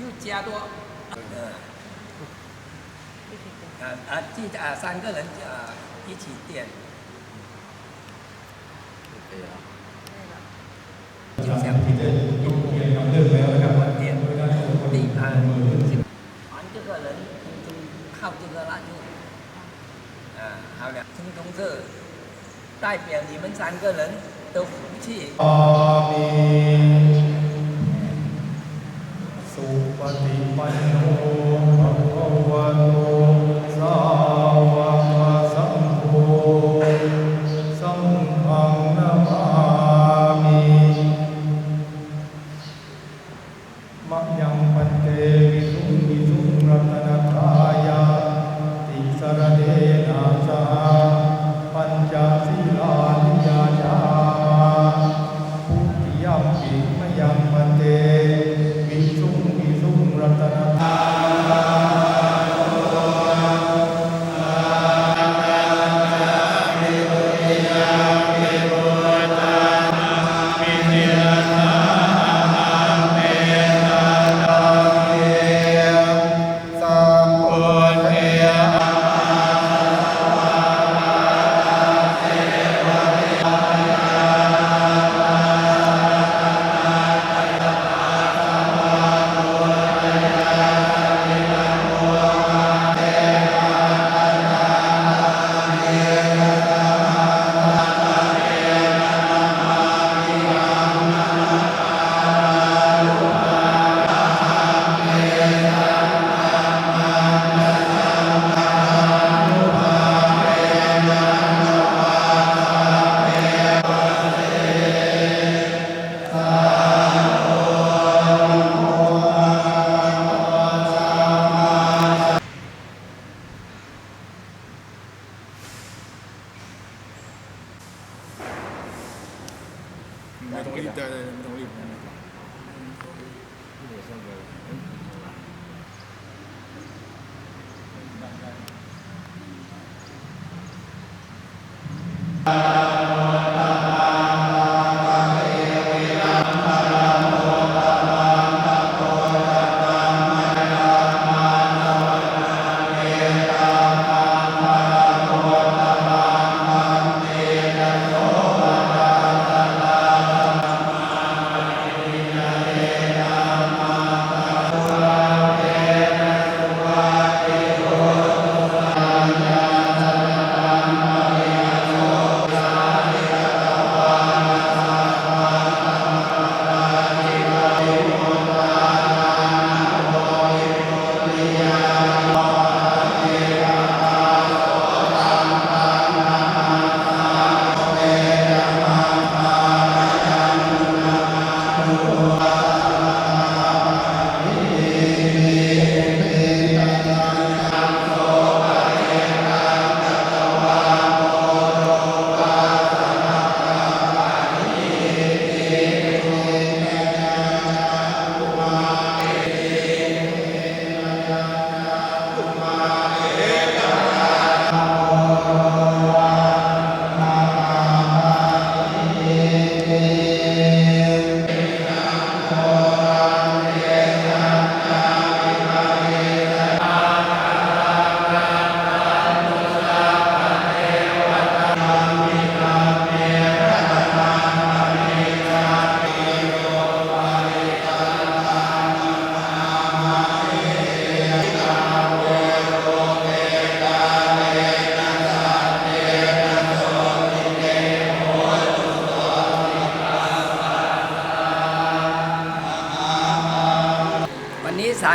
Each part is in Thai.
又加多，呃，啊啊，记啊三个人啊一起点，就像点第啊，传这个人通通靠这个蜡烛，啊，好了，通通是代表你们三个人的福气。 อา バイト。 ไม่ต้อง รี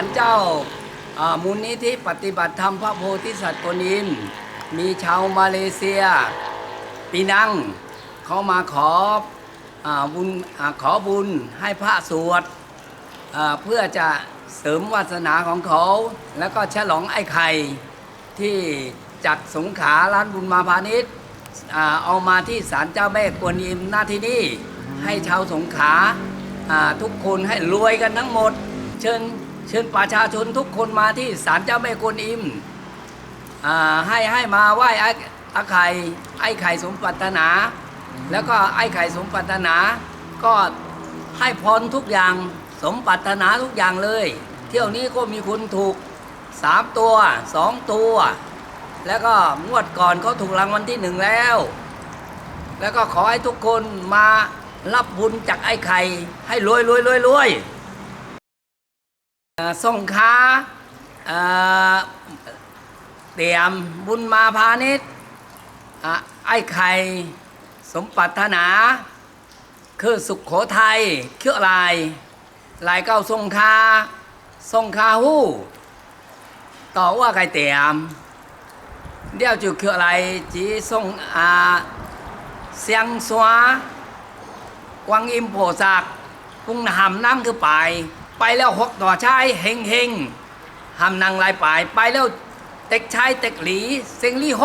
บได้เลยไม่ต้องรีบวันนี้ศาลเจ้าอ่ามูลนิธิปฏิบัติธรรมพระโพธิสัตว์กวนอิมมีชาวมาเลเซียปีนังเขามาขออาบุญอาขอบุญให้พระสวดอ่าเพื่อจะเสริมวาสนาของเขา แล้วก็ฉลองไอ้ไข่ที่จากสงขลาร้านบุญมาพาณิชย์อ่าเอามาที่ศาลเจ้าแม่กวนอิมหน้าที่นี่ให้ชาวสงขลาอ่าทุกคนให้รวยกันทั้งหมด เชิญ เชิญประชาชนทุกคนมาที่ศาลเจ้าแม่กวนอิมอให้ให้มาไหว้ไอ้ไอ้ไข่ไอ้ไข่สมปรารถนา แล้วก็ไอ้ไข่สมปรารถนา ก็ให้พรทุกอย่างสมปรารถนาทุกอย่างเลย เที่ยวนี้ก็มีคนถูกสามตัวสองตัว แล้วก็งวดก่อนเขาถูกรางวัลที่หนึ่งแล้ว แล้วก็ขอให้ทุกคนมารับบุญจากไอ้ไข่ให้รวยรวยรวยรวย ส่งค้าเตรียมบุญมาพาณิชย์ไอ้ไข่ สมปรารถนา คือสุขโขทัยเ kir ลาย ลายเก้าทรงคาทรงคาหู้ ต่อว่าไก่เตียม เดี๋ยวจุเ kir ลายจีทรงอาเสียงสวากวางอิมโพสักพุงหำนั่งคือไป ไปแล้วหกต่อชายเฮงเฮงหำนางลายปาย ไปแล้วเต็กชายเต็กหลีเซิงลี่โฮ